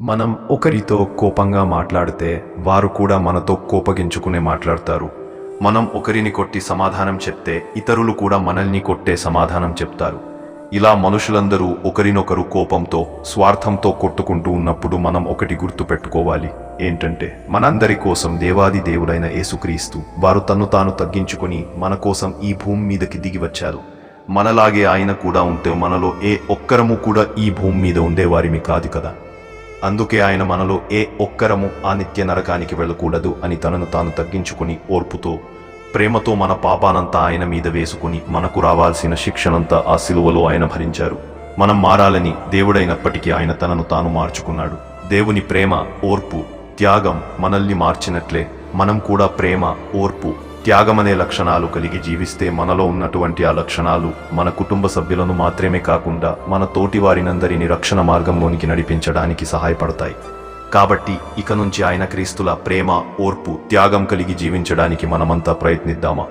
మనం ఒకరితో కోపంగా మాట్లాడితే వారు కూడా మనతో కోపగించుకునే మాట్లాడతారు. మనం ఒకరిని కొట్టి సమాధానం చెప్తే ఇతరులు కూడా మనల్ని కొట్టే సమాధానం చెప్తారు. ఇలా మనుషులందరూ ఒకరినొకరు కోపంతో స్వార్థంతో కొట్టుకుంటూ ఉన్నప్పుడు మనం ఒకటి గుర్తు పెట్టుకోవాలి. ఏంటంటే మనందరి కోసం దేవాది దేవుడైన యేసుక్రీస్తు వారు తన్ను తాను తగ్గించుకొని మన కోసం ఈ భూమి మీదకి దిగి వచ్చారు. మనలాగే ఆయన కూడా ఉంటే మనలో ఏ ఒక్కరము కూడా ఈ భూమి మీద ఉండేవారిమి కాదు కదా. అందుకే ఆయన మనలో ఏ ఒక్కరము ఆ నిత్య నరకానికి వెళ్ళకూడదు అని తనను తాను తగ్గించుకుని ఓర్పుతో ప్రేమతో మన పాపానంతా ఆయన మీద వేసుకుని మనకు రావాల్సిన శిక్షనంతా ఆ సిలువలో ఆయన భరించారు. మనం మారాలని దేవుడైనప్పటికీ ఆయన తనను తాను మార్చుకున్నాడు. దేవుని ప్రేమ ఓర్పు త్యాగం మనల్ని మార్చినట్లే మనం కూడా ప్రేమ ఓర్పు త్యాగమనే లక్షణాలు కలిగి జీవిస్తే మనలో ఉన్నటువంటి ఆ లక్షణాలు మన కుటుంబ సభ్యులను మాత్రమే కాకుండా మన తోటి వారినందరిని రక్షణ మార్గంలోనికి నడిపించడానికి సహాయపడతాయి. కాబట్టి ఇక నుంచి ఆయన క్రీస్తుల ప్రేమ ఓర్పు త్యాగం కలిగి జీవించడానికి మనమంతా ప్రయత్నిద్దామా?